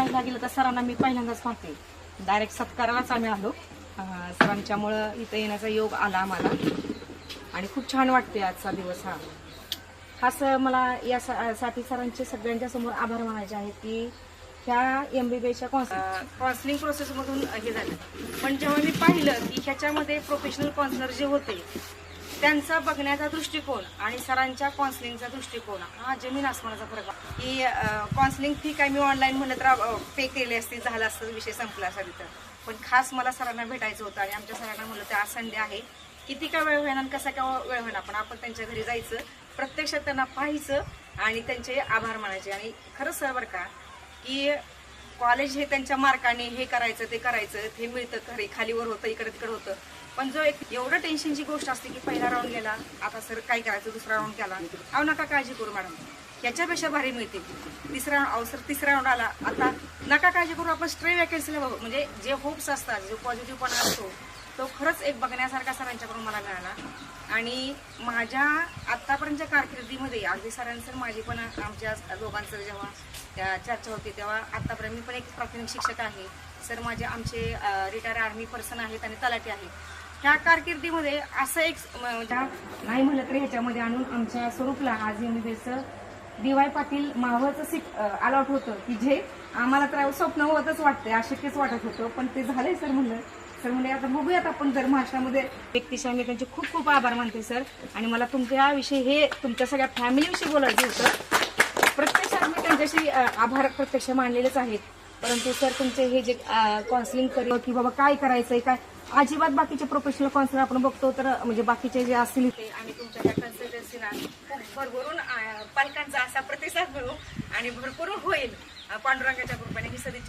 पाहायला गेलं तर सरांना मी पहिल्यांदाच पाहते डायरेक्ट सत्कारालाच आम्ही आलो. सरांच्यामुळं इथं येण्याचा योग आला आम्हाला. आणि खूप छान वाटते आजचा दिवस हा. खास मला या साथी सरांचे सगळ्यांच्या समोर आभार मानायचे आहेत की ह्या एम बी बी काउन्सिलिंग प्रोसेसमधून हे झालं. पण जेव्हा मी पाहिलं की ह्याच्यामध्ये प्रोफेशनल काउन्सिलर जे होते त्यांचा बघण्याचा दृष्टिकोन आणि सरांच्या काउन्सिलिंगचा दृष्टिकोन हा जमीन आसमानाचा फरक आहे. की काउन्सिलिंग फी काय मी ऑनलाईन म्हणलं तर पे केली असते झालं असतं विषय संपला असा तिथं पण खास मला सरांना भेटायचं होतं आणि आमच्या सरांना म्हणलं ते आज संडे आहे. किती काय वेळ होईना कसा काय वेळ होईना पण आपण त्यांच्या घरी जायचं. प्रत्यक्षात त्यांना पाहायचं आणि त्यांचे आभार मानायचे. आणि खरंच सर बरं का की कॉलेज हे त्यांच्या मार्काने हे करायचं ते करायचं ते मिळतं खरे खालीवर होतं इकडे तिकडे होतं. पण जो एक एवढं टेन्शनची गोष्ट असते की पहिला राऊंड गेला आता सर काय करायचं दुसरा राऊंड केला अहो नका काळजी करू मॅडम? याच्यापेक्षा भारी मिळते. तिसरा अवसर सर तिसरा राऊंड आला आता नका काळजी करू आपण स्ट्रे वॅकन्सीला बघू. म्हणजे जे होप्स असतात जो पॉझिटिव्हपणा असतो तो खरंच एक बघण्यासारखा सरांच्याकडून मला मिळाला. आणि माझ्या आत्तापर्यंतच्या कारकिर्दीमध्ये अगदी सरांसर माझी पण आमच्या दोघांचं जेव्हा त्या चर्चा होती तेव्हा आत्तापर्यंत मी पण एक प्राथमिक शिक्षक आहे. सर माझे आमचे रिटायर आर्मी पर्सन आहेत आणि तलाठी आहेत. ह्या कारकिर्दीमध्ये असं एक म्हणजे नाही म्हणलं तरी ह्याच्यामध्ये आणून आमच्या स्वरूपला आज एम डी वाय पाटील मावळचं सीट अलॉट होतं की जे आम्हाला तर स्वप्न होतच वाटतंय अशक्यच वाटत होतं पण ते झालंय सर म्हणलं. सर म्हणजे आता बघूयात आपण जर महाराष्ट्रामध्ये व्यक्तिशा मी त्यांचे खूप खूप आभार मानते सर. आणि मला तुमच्याविषयी हे तुमच्या सगळ्या फॅमिलीविषयी बोलायचं होतं. प्रत्यक्षात मी त्यांच्याशी आभार प्रत्यक्ष मानलेलेच आहेत. परंतु सर तुमचे हे जे काउन्सिलिंग करेल की बाबा काय करायचंय काय अजिबात बाकीचे प्रोफेशनल काउन्सिलर आपण बघतो तर म्हणजे बाकीचे जे असतील ते आणि तुमच्या त्या खूप भरभरून पालकांचा असा प्रतिसाद मिळू आणि भरपूर होईल. पांडुरंगाच्या कृपेने ही सदिच्छा